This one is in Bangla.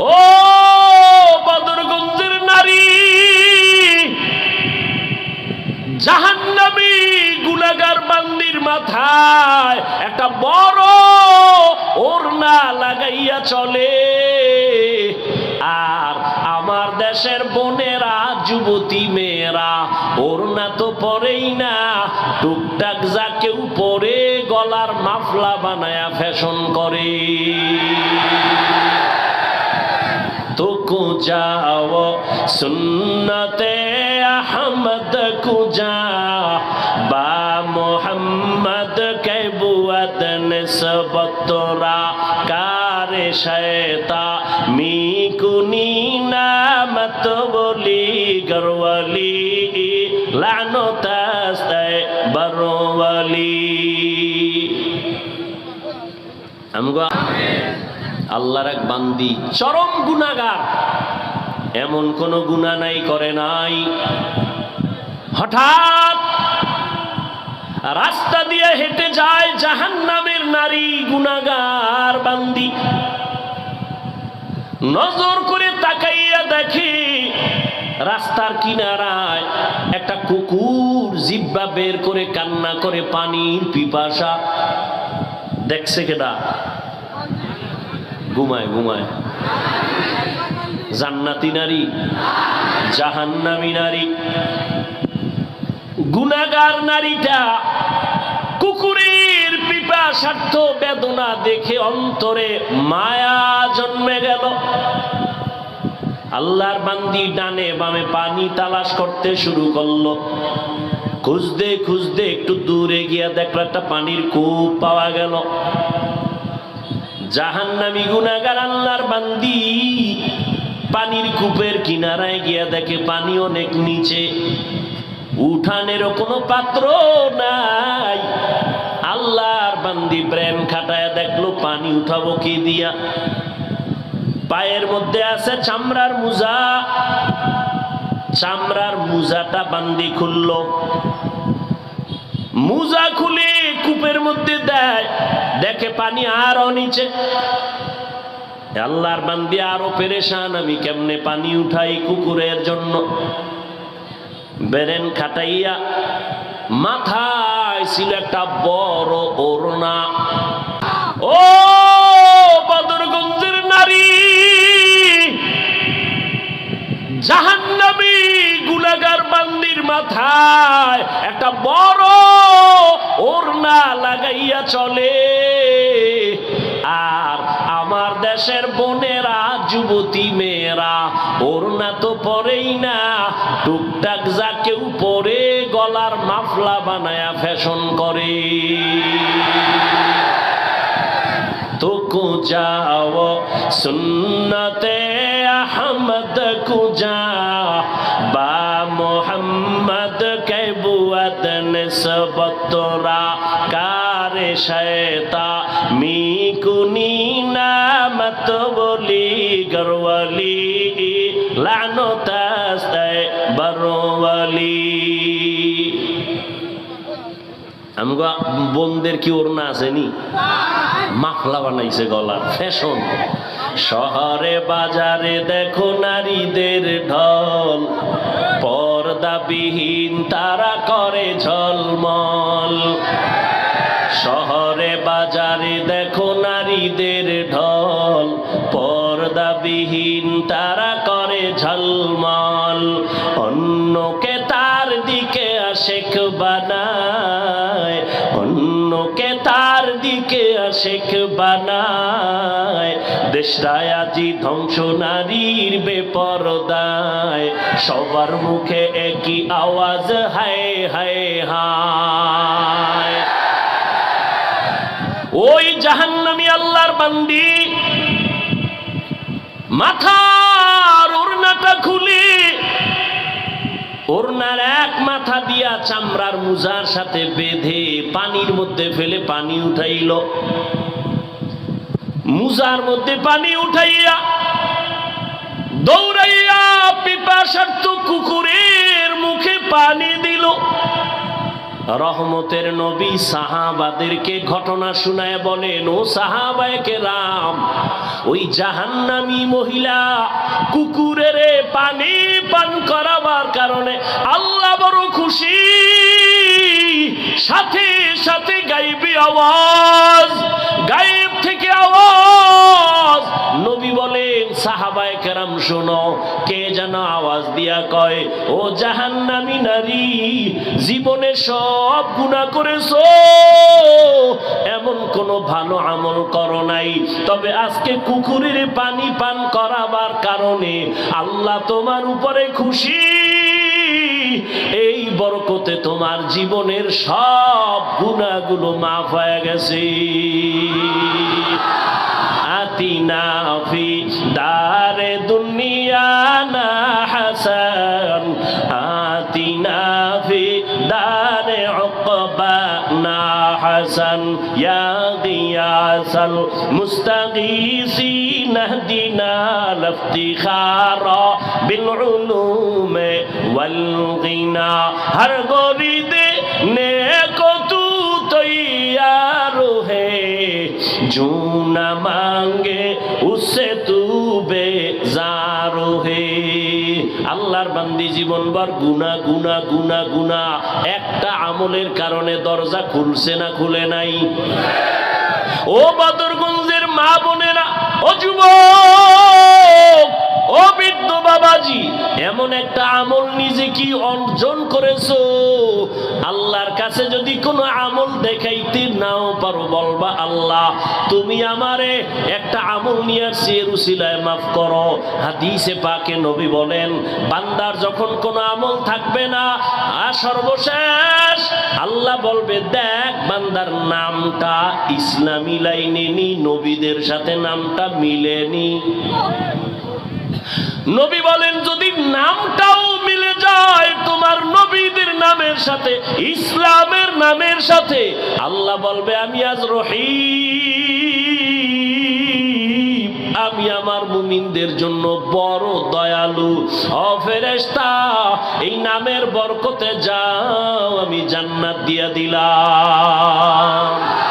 ও বদরগঞ্জের নারী, জাহান্নামী গুলাগার বান্দির মাথায় একটা বড় ওড়না লাগাইয়া চলে। আর আমার দেশের বোনেরা, যুবতী মেয়েরা, ওড়না তো পরেই না, টুকটাক যা কেউ পরে গলার মাফলা বানায়া ফ্যাশন করে। যাও সুন্নতে আহমদ কু কুজা বা মোহাম্মদ কে বুয়াদন সবতরা কার শেতা মি কুনি নামত বলি গরওয়ালি লানতাস্তায় বরওয়ালি আমগো আল্লাহর এক বান্দি, চরম গুণাগার এমন কোন গুণা নাই, করে নাই। হঠাৎ রাস্তা দিয়ে হেঁটে যায় জাহান নামের নারী গুণাগার বান্দি। নজর করে তাকাইয়া দেখে রাস্তার কিনারায় একটা কুকুর জিব্বা বের করে কান্না করে পানির পিপাসা দেখছে কেডা? ঘুমায় ঘুমায়। জান্নাতি নারী, জাহান্নামী নারী গুনাগার নারীটা কুকুরের পিপাসার্থ বেদনা দেখে অন্তরে মায়া জন্মে গেল। আল্লাহর বান্দি ডানে বামে পানি তালাশ করতে শুরু করল। খুঁজতে খুঁজতে একটু দূরে গিয়া দেখল একটা পানির কূপ পাওয়া গেল। জাহান্নামী গুনাগার আল্লাহর বান্দি। পানির কূপের কিনারায় গিয়া দেখে পানি অনেক নিচে। উঠানেরও কোনো পাত্র নাই। আল্লাহর বান্দি ব্রেন খাটায় দেখল, পানি উঠাবো কি দিয়া? পায়ের মধ্যে আছে চামড়ার মুজা। চামড়ার মুজাটা বান্দি খুললো। মুজা খুলে কূপের মধ্যে দেয়। দেখে পানি আরও নিচে। আল্লাহর বান্দি আরও পেরেশান, আমি কেমনে পানি উঠাই কুকুরের জন্য? বেরেন খাটাইয়া মাথায় ছিল একটা বড় ওরনা ও জাহান্নামী গুলাগার বান্দির মাথায় একটা বড় ওড়না লাগাইয়া চলে। আর আমার দেশের বোনেরা, যুবতী মেয়েরা, ওড়না তো পরেই না। টুকটাক যা কেউ পরে গলার মাফলা বানায়া ফ্যাশন করে। তো যাও, সুন্নতে মোহাম্মদ কুজা বা মোহাম্মদ কেবুয়দন সবতরা নিসবতরা, কার শয়তা মি কুনি নামত বলি গরওয়ালি লানতাস্তায় বরওয়ালি। আমগো বোনদের কি ওর না আসেনি না? মাফলা বানাইছে গলার ফ্যাশন। শহরে বাজারে দেখো নারীদের ঢল। পর্দাবিহীন তারা করে ঝলমল। শহরে বাজারে দেখো নারীদের ঢল। পর্দাবিহীন তারা করে ঝলমল। অন্যকে তার দিকে আশেক বানায়। অন্যকে আশেক বানায়, দেশটায় আজি ধ্বংস নারীর বেপরদায়। সবার মুখে একই আওয়াজ, হায় হায় হায়। ওই জাহান্নামি আল্লাহর বান্দি, মাথার ওড়নাটা খুলে ওড়নার এক মাথা দিয়া চামড়ার মুজার সাথে বেঁধে পানির মধ্যে ফেলে পানি উঠাইল। মুজার মধ্যে পানি উঠাইয়া দৌড়াইয়া পিপাসার্থ কুকুরের মুখে পানি দিল। রহমতের নবী সাহাবাদেরকে ঘটনা শুনায় বলেন, ও সাহাবায়কে রাম ওই জাহান্নামি মহিলা কুকুরের পানি পান করাবার কারণে আল্লাহ বড় খুশি। সাথে সাথে গাইবি আওয়াজ, গায়েব থেকে আওয়াজ সাহাবায়ে কেরাম শোনো, কে যেন আওয়াজ দিয়া কয়, ও জাহান্নামী নারী, জীবনে সব গুনাহ করেছ? এমন কোনো ভালো আমল করো নাই। তবে আজকে কুকুরের পানি পান করাবার কারণে আল্লাহ তোমার উপরে খুশি। এই বরকতে তোমার জীবনের সব গুণাগুলো মাফ হয়ে গেছে। آتنا في دار دنيانا حسن آتنا في دار عقبانا حسن يا غياث المستغيثين اهدنا الافتخار بالعلوم والغنى هر غريد নেকো তু তৈয়ার হে জুনামা আল্লাহর বান্দি জীবনবার গুনা গুনা গুনা গুনা একটা আমলের কারণে দরজা খুলছে না, খুলে নাই। ও বদরগঞ্জের মা বোনেরা, ও যুবক, ও বৃদ্ধ বাবাজি, এমন একটা আমল নিজে কি অর্জন করেছ? আল্লাহর কাছে যদি কোনো আমল দেখাইতে নাও পারো, বলবা, আল্লাহ, তুমি আমারে একটা আমল নিয়ে আসছি, এর মাফ করো। হাদিসে পাকে নবী বলেন, বান্দার যখন কোনো আমল থাকবে না আর সর্বশেষ আল্লাহ বলবে, দেখ, বান্দার নামটা ইসলামী লাইনে নি, নবীদের সাথে নামটা মিলেনি নবী বলেন, যদি নামটাও সাথে, ইসলামের নামের সাথে। আল্লাহ বলবে, আমি আজ রহিম। আমি আমার মুমিনদের জন্য বড় দয়ালু। অফেরেস্তা এই নামের বরকতে যাও, আমি জান্নাত দিয়া দিলাম।